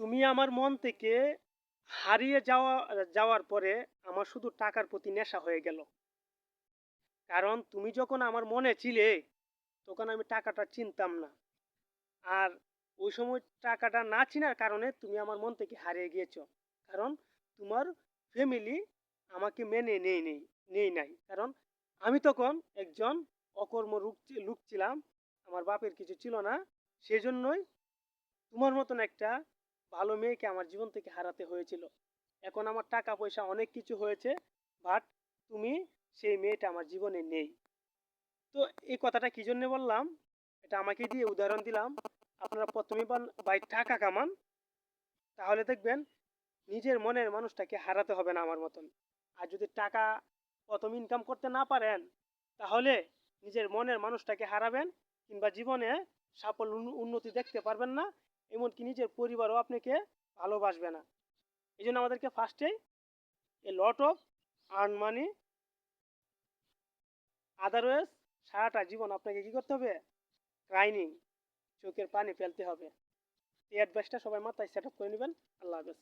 তুমি আমার মন থেকে হারিয়ে যাওয়া, যাওয়ার পরে আমার শুধু টাকার প্রতি নেশা হয়ে গেল। কারণ তুমি যখন আমার মনে ছিলে, তখন আমি টাকাটা চিনতাম না। আর ওই সময় টাকাটা না চিনার কারণে তুমি আমার মন থেকে হারিয়ে গিয়েছো। কারণ তোমার ফ্যামিলি আমাকে মেনে নেই নেই নেই নাই। কারণ আমি তখন একজন অকর্ম লোক ছিলাম। আমার বাপের কিছু ছিল না। সেই জন্যই তোমার মতন একটা ভালো মেয়েকে আমার জীবন থেকে হারাতে হয়েছিল। এখন আমার টাকা পয়সা অনেক কিছু হয়েছে বাট তুমি সেই মেয়েটা আমার জীবনে নেই। তো এই কথাটা কি জন্য বললাম? এটা আমাকে দিয়ে উদাহরণ দিলাম। আপনারা প্রথমে বাই টাকা কামান। তাহলে দেখবেন নিজের মনের মানুষটাকে হারাতে হবে না আমার মতন। আর যদি টাকা প্রথম ইনকাম করতে না পারেন, তাহলে নিজের মনের মানুষটাকে হারাবেন কিংবা জীবনে সাফল্য উন্নতি দেখতে পারবেন না। এমনকি নিজের পরিবারও আপনাকে ভালোবাসবে না। এই জন্য আমাদেরকে ফার্স্টেই a lot of earn money otherwise সারাটা জীবন আপনাকে কি করতে হবে? ক্রাইনিং চোখের পানি ফেলতে হবে। এই অ্যাডভাইসটা সবাই মাথায় সেট আপ করে নেবেন। আল্লাহ হাফেজ।